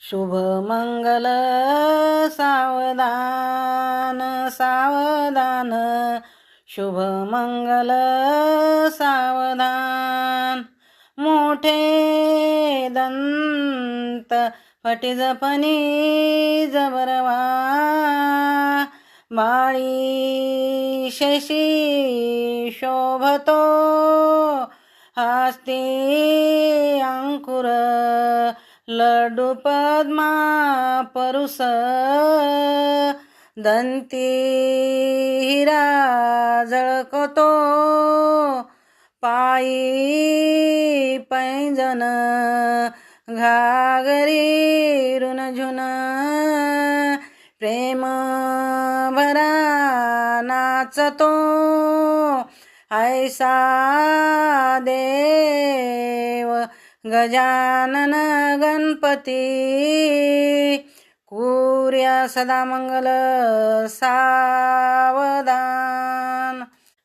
शुभमंगल सावधान सावधान। शुभमंगल सावधान। मोठे दंत फटिजपणी जबरवा बाळी शशी शोभतो। हस्ते अंकुर लड्डू पद्मा परुस दंती हिरा झळकतो. पायी पैंजन घागरी रुनझुन प्रेम भरा नाचतो. ऐसा दे गजानन गणपती. कुर्या सदा मंगल सावधान.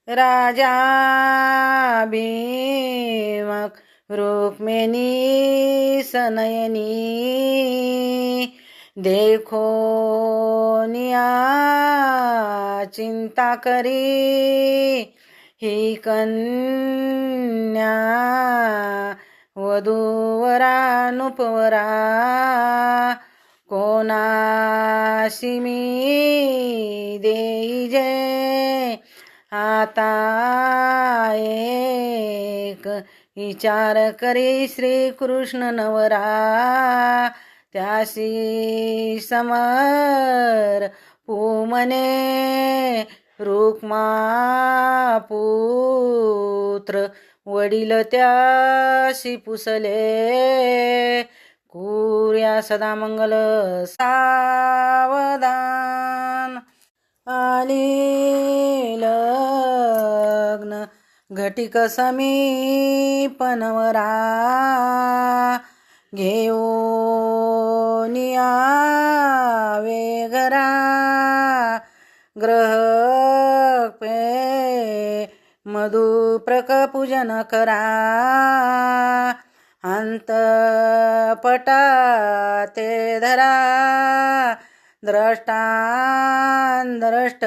राजा भीमक रुक्मिणी सनयनी. देखो निया चिंता करी. ही कन्या वधूवरा नुपवरा कोणाशी मी देई जे? आता एक विचार करी श्रीकृष्ण नवरा त्याशी समर पुमने रुक्मा पुत्र वडील त्याशी पुसले. कुर्या सदा मंगल सावधान. आली लग्न घटिक समीपनवरा. घेऊन यावे घरा. ग्रह मधुप्रक पूजन करा अंतपटा ते धरा। द्रष्टांद्रष्ट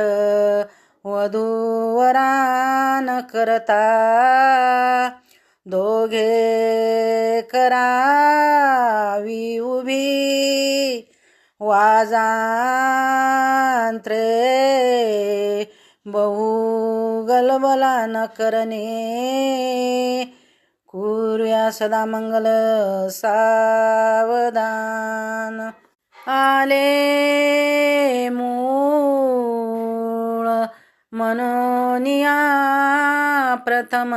वधूवरान करता दोघे करावी उभी। वाजांत्रे बहु गलबला न करणे. कुर्या सदा मंगल सावधान. आले मूळ मनोनिया प्रथम.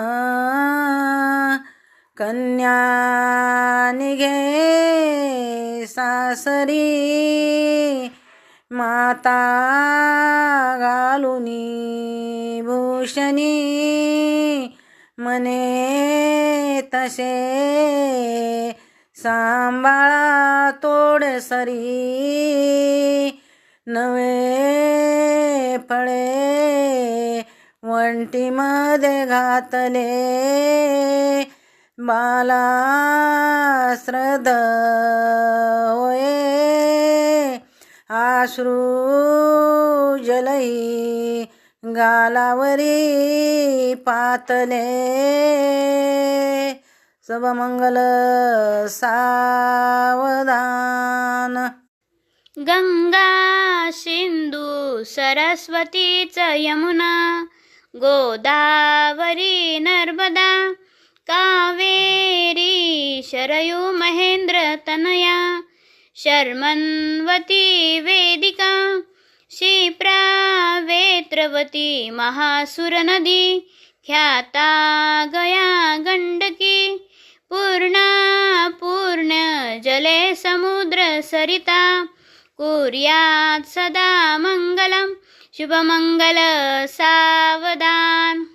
कन्या निघे सासरी. माता घालुनी भूषणी मने तसे सांभाळा तोड सरी. नवे फळे वंटीमध्ये घातले. बाला श्रद्धा आश्रू जलई गालावरी पातले. सबमंगल सावधान. गंगा सिंधू सरस्वतीच यमुना गोदावरी नर्मदा कावेरी शरयू महेंद्र तनया शर्मन्वती वेदिका शिप्रावेत्रवती महासुरनदी ख्याता गया गण्डकी पूर्णा पूर्ण जले समुद्र सरिता कुर्यात् सदा मङ्गलं शुभमङ्गल सावधान।